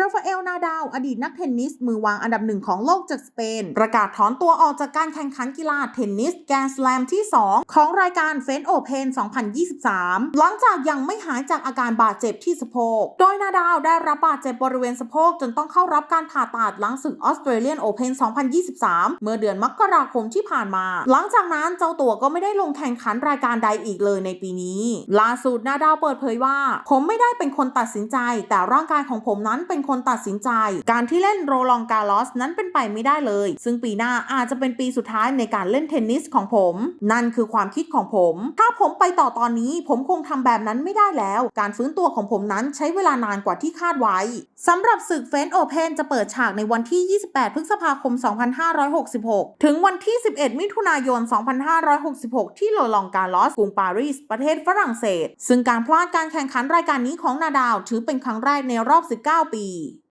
ราฟาเอล นาดาว อดีตนักเทนนิส มือวางอันดับหนึ่งของโลกจากสเปน ประกาศถอนตัวออกจากการแข่งขันกีฬาเทนนิสแกรนด์สแลมที่ 2 ของรายการเฟนโอเพน2023 หลังจากยังไม่หายจากอาการบาดเจ็บที่สะโพก โดยนาดาวได้รับบาดเจ็บบริเวณสะโพก จนต้องเข้ารับการผ่าตัดหลังศึกออสเตรเลียนโอเพน2023 เมื่อเดือนมกราคมที่ผ่านมา หลังจากนั้นเจ้าตัวก็ไม่ได้ลงแข่งขันรายการใดอีกเลยในปีนี้ ล่าสุดนาดาวเปิดเผยว่า ผมไม่ได้เป็นคนตัดสินใจ แต่ร่างกายของผมนั้นเป็นคนตัดสินใจ การที่เล่นโรลองกาลอสนั้นเป็นไปไม่ได้เลย ซึ่งปีหน้าอาจจะเป็นปีสุดท้ายในการเล่นเทนนิสของผม นั่นคือความคิดของผม ถ้าผมไปต่อตอนนี้ ผมคงทำแบบนั้นไม่ได้แล้ว การฟื้นตัวของผมนั้นใช้เวลานานกว่าที่คาดไว้สำหรับศึกเฟนโอเพนจะเปิดฉากในวันที่ 28 พฤษภาคม 2566 ถึงวันที่ 11 มิถุนายน 2566 ที่โรลองกาลอสกรุงปารีส ประเทศฝรั่งเศส ซึ่งการพลาดการแข่งขันรายการนี้ของนาดาว ถือเป็นครั้งแรกในรอบ 19 ปี be